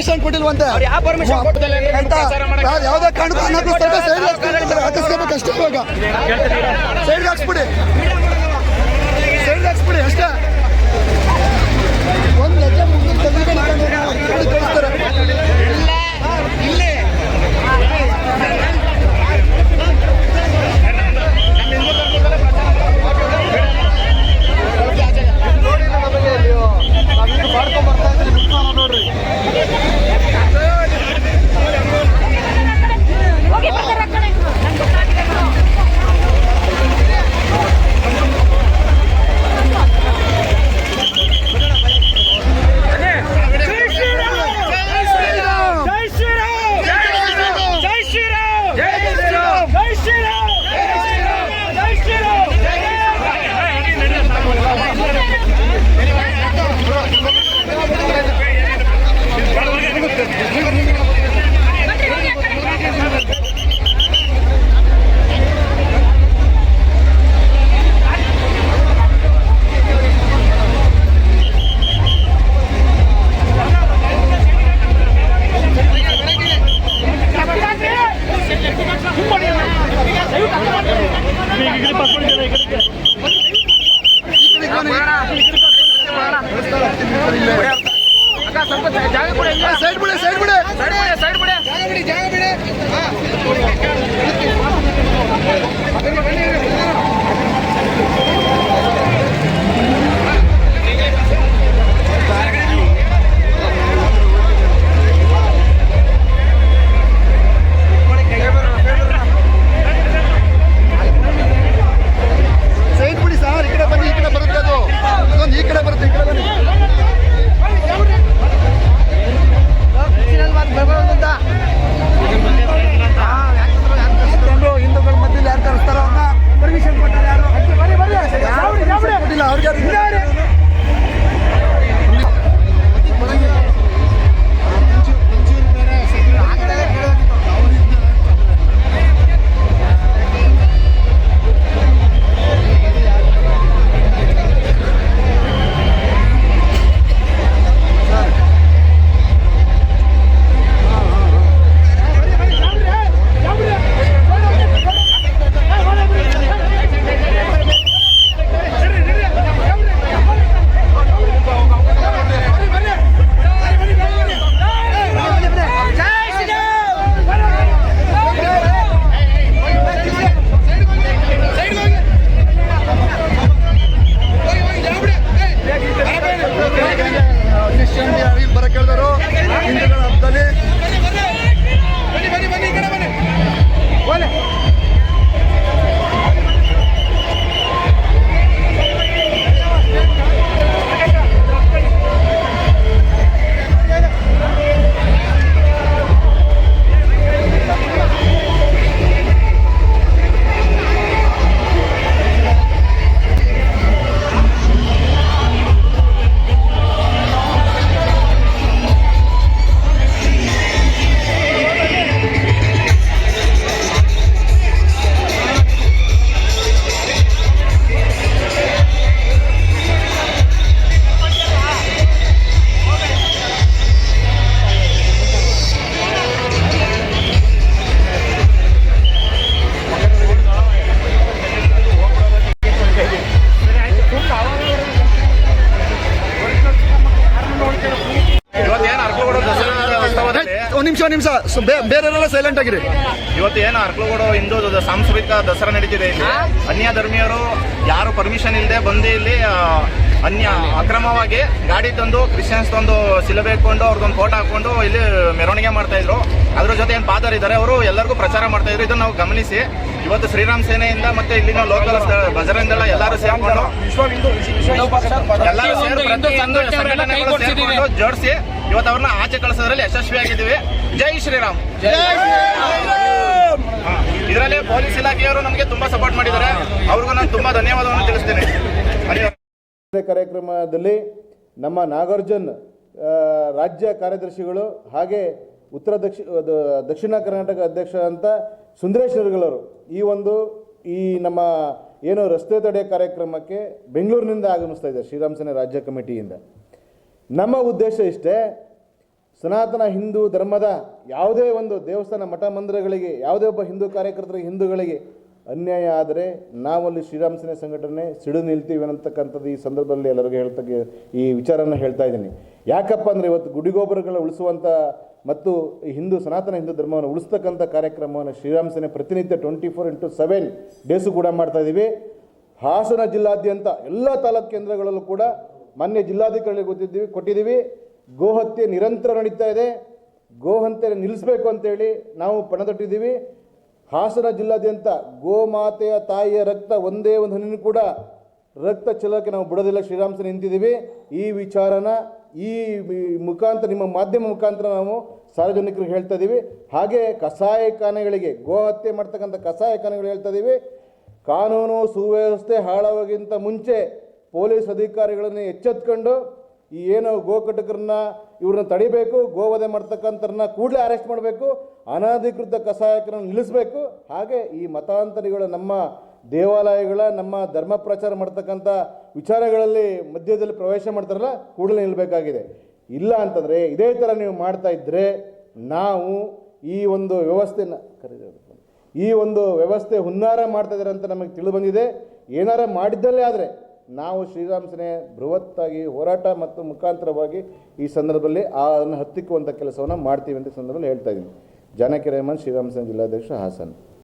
Permission ಕೊಟ್ಟಿಲ್ವಂತೆ? ಯಾವ್ದೇ ಕಾರಣಕ್ಕೂ ಇವಾಗ. ಸೈಡ್ ಹಾಕ್ಸ್ಬಿಡಿ. ಸೈಡ್ ಬಿಡಿ ಸೈಡ್ ಬಿಡಿ ನಿಮಿಷ ನಿಮಿಷ. ಬೇರೆಲ್ಲ ಸೈಲೆಂಟ್ ಆಗಿರಿ. ಇವತ್ತೇನು ಅರ್ಕಲಗೂಡು ಹಿಂದೂ ಸಾಂಸ್ಕೃತಿಕ ದಸರಾ ನಡೀತಿದೆ ಇಲ್ಲಿ. ಅನ್ಯ ಧರ್ಮೀಯರು ಯಾರು ಪರ್ಮಿಷನ್ ಇಲ್ಲದೆ ಬಂದು ಇಲ್ಲಿ ಅನ್ಯ ಅಕ್ರಮವಾಗಿ ಗಾಡಿ ತಂದು ಕ್ರಿಶ್ಚಿಯನ್ಸ್ ತಂದು ಸಿಲುಬೆ ಇಟ್ಕೊಂಡು ಅವ್ರದ್ದೊಂದು ಫೋಟೋ ಹಾಕೊಂಡು ಇಲ್ಲಿ ಮೆರವಣಿಗೆ ಮಾಡ್ತಾ ಇದ್ರು. ಅದ್ರ ಜೊತೆ ಏನು ಪಾದರ್ ಇದ್ದಾರೆ ಅವರು ಎಲ್ಲರಿಗೂ ಪ್ರಚಾರ ಮಾಡ್ತಾ ಇದ್ರು. ಇದನ್ನ ನಾವು ಗಮನಿಸಿ. ಇವತ್ತು ಶ್ರೀರಾಮ್ ಸೇನೆಯಿಂದ ಮತ್ತೆ ಇಲ್ಲಿನ ಲೋಕಲ್ ಬಜರಂಗದಳ ಎಲ್ಲರೂ ಸೇರ್ಕೊಂಡು ಎಲ್ಲರೂ ಸೇರಿ ಜೋಡಿಸಿ ಇವತ್ತು ಅವ್ರನ್ನ ಆಚೆ ಕಳಿಸೋದ್ರಲ್ಲಿ ಯಶಸ್ವಿಯಾಗಿದ್ದೀವಿ. ಜೈ ಶ್ರೀರಾಮ್. ಇದರಲ್ಲಿ ಪೊಲೀಸ್ ಇಲಾಖೆಯವರು ನಮಗೆ ತುಂಬಾ ಸಪೋರ್ಟ್ ಮಾಡಿದ್ದಾರೆ. ಅವ್ರಿಗೂ ನಾನು ತುಂಬಾ ಧನ್ಯವಾದವನ್ನು ತಿಳಿಸ್ತೀನಿ. ಕಾರ್ಯಕ್ರಮದಲ್ಲಿ ನಮ್ಮ ನಾಗಾರ್ಜುನ್ ರಾಜ್ಯ ಕಾರ್ಯದರ್ಶಿಗಳು ಹಾಗೆ ಉತ್ತರ ದಕ್ಷಿ ದಕ್ಷಿಣ ಕರ್ನಾಟಕ ಅಧ್ಯಕ್ಷ ಅಂತ ಸುಂದರೇಶ್ ಈ ಒಂದು, ಈ ನಮ್ಮ ಏನು ರಸ್ತೆ ತಡೆ ಕಾರ್ಯಕ್ರಮಕ್ಕೆ ಬೆಂಗಳೂರಿನಿಂದ ಆಗಮಿಸ್ತಾ ಇದ್ದಾರೆ ರಾಜ್ಯ ಕಮಿಟಿಯಿಂದ. ನಮ್ಮ ಉದ್ದೇಶ ಇಷ್ಟೇ, ಸನಾತನ ಹಿಂದೂ ಧರ್ಮದ ಯಾವುದೇ ಒಂದು ದೇವಸ್ಥಾನ ಮಠ ಮಂದಿರಗಳಿಗೆ, ಯಾವುದೇ ಒಬ್ಬ ಹಿಂದೂ ಕಾರ್ಯಕರ್ತರಿಗೆ, ಹಿಂದೂಗಳಿಗೆ ಅನ್ಯಾಯ ಆದರೆ ನಾವಲ್ಲಿ ಶ್ರೀರಾಮ ಸೇನೆ ಸಂಘಟನೆ ಸಿಡು ನಿಲ್ತೀವಿ ಅನ್ನತಕ್ಕಂಥದ್ದು ಈ ಸಂದರ್ಭದಲ್ಲಿ ಎಲ್ಲರಿಗೂ ಹೇಳ್ತಕ್ಕೆ ಈ ವಿಚಾರನ ಹೇಳ್ತಾ ಇದ್ದೀನಿ. ಯಾಕಪ್ಪ ಅಂದರೆ ಇವತ್ತು ಗುಡಿಗೋಪುರಗಳ ಉಳಿಸುವಂಥ ಮತ್ತು ಹಿಂದೂ ಸನಾತನ ಹಿಂದೂ ಧರ್ಮವನ್ನು ಉಳಿಸ್ತಕ್ಕಂಥ ಕಾರ್ಯಕ್ರಮವನ್ನು ಶ್ರೀರಾಮ ಸೇನೆ ಪ್ರತಿನಿತ್ಯ twenty four into seven days ಕೂಡ ಮಾಡ್ತಾ ಇದ್ದೀವಿ ಹಾಸನ ಜಿಲ್ಲಾದ್ಯಂತ ಎಲ್ಲ ತಾಲೂಕು ಕೇಂದ್ರಗಳಲ್ಲೂ ಕೂಡ ಮಾನ್ಯ ಜಿಲ್ಲಾಧಿಕಾರಿಗಳಿಗೆ ಗೊತ್ತಿದ್ದೀವಿ, ಕೊಟ್ಟಿದ್ದೀವಿ. ಗೋಹತ್ಯೆ ನಿರಂತರ ನಡೀತಾ ಇದೆ. ಗೋಹಂತೆ ನಿಲ್ಲಿಸಬೇಕು ಅಂತೇಳಿ ನಾವು ಪಣತೊಟ್ಟಿದ್ದೀವಿ. ಹಾಸನ ಜಿಲ್ಲಾದ್ಯಂತ ಗೋಮಾತೆಯ ತಾಯಿಯ ರಕ್ತ ಒಂದೇ ಒಂದು ಹನಿನೂ ಕೂಡ ರಕ್ತ ಚಲಕ್ಕೆ ನಾವು ಬಿಡೋದಿಲ್ಲ. ಶ್ರೀರಾಮ್ಸ ನಿಂತಿದ್ದೀವಿ. ಈ ವಿಚಾರನ ಈ ಮುಖಾಂತರ, ನಿಮ್ಮ ಮಾಧ್ಯಮ ಮುಖಾಂತರ ನಾವು ಸಾರ್ವಜನಿಕರಿಗೆ ಹೇಳ್ತಾ ಇದ್ದೀವಿ. ಹಾಗೆ ಕಸಾಯಿಖಾನೆಗಳಿಗೆ ಗೋ ಹತ್ಯೆ ಮಾಡ್ತಕ್ಕಂಥ ಕಸಾಯಿಖಾನೆಗಳು ಹೇಳ್ತಾ ಇದ್ದೀವಿ. ಕಾನೂನು ಸುವ್ಯವಸ್ಥೆ ಹಾಳಾಗೋಕ್ಕಿಂತ ಮುಂಚೆ ಪೊಲೀಸ್ ಅಧಿಕಾರಿಗಳನ್ನು ಎಚ್ಚೆತ್ಕೊಂಡು ಈ ಏನು ಗೋಕಟಕರನ್ನ ಇವ್ರನ್ನ ತಡಿಬೇಕು, ಗೋವಧೆ ಮಾಡ್ತಕ್ಕಂಥರನ್ನ ಕೂಡಲೇ ಅರೆಸ್ಟ್ ಮಾಡಬೇಕು, ಅನಧಿಕೃತ ಕಸಾಯಕರನ್ನು ನಿಲ್ಲಿಸಬೇಕು. ಹಾಗೆ ಈ ಮತಾಂತರಿಗಳ ನಮ್ಮ ದೇವಾಲಯಗಳ, ನಮ್ಮ ಧರ್ಮ ಪ್ರಚಾರ ಮಾಡ್ತಕ್ಕಂಥ ವಿಚಾರಗಳಲ್ಲಿ ಮಧ್ಯದಲ್ಲಿ ಪ್ರವೇಶ ಮಾಡ್ತಾರಲ್ಲ, ಕೂಡಲೇ ನಿಲ್ಲಬೇಕಾಗಿದೆ ಇಲ್ಲ ಅಂತಂದರೆ ಇದೇ ಥರ ನೀವು ಮಾಡ್ತಾ ಇದ್ದರೆ ನಾವು ಈ ಒಂದು ವ್ಯವಸ್ಥೆನ ಕರೀತಾರೆ ಈ ಒಂದು ವ್ಯವಸ್ಥೆ ಹುನ್ನಾರ ಮಾಡ್ತಾ ಇದ್ದಾರೆ ಅಂತ ನಮಗೆ ತಿಳಿದು ಬಂದಿದೆ. ಏನಾರ ಮಾಡಿದ್ದಲ್ಲೇ ಆದರೆ ನಾವು ಶ್ರೀರಾಮ್ ಸೇನೆ ಬೃಹತ್ತಾಗಿ ಹೋರಾಟ ಮತ್ತು ಮುಖಾಂತರವಾಗಿ ಈ ಸಂದರ್ಭದಲ್ಲಿ ಅದನ್ನು ಹತ್ತಿಕ್ಕುವಂಥ ಕೆಲಸವನ್ನು ಮಾಡ್ತೀವಿ ಅಂತ ಸಂದರ್ಭದಲ್ಲಿ ಹೇಳ್ತಾ ಇದ್ದೀನಿ. ಜಾನಕಿ ರೇಮನ್ ಜಿಲ್ಲಾಧ್ಯಕ್ಷ ಹಾಸನ್.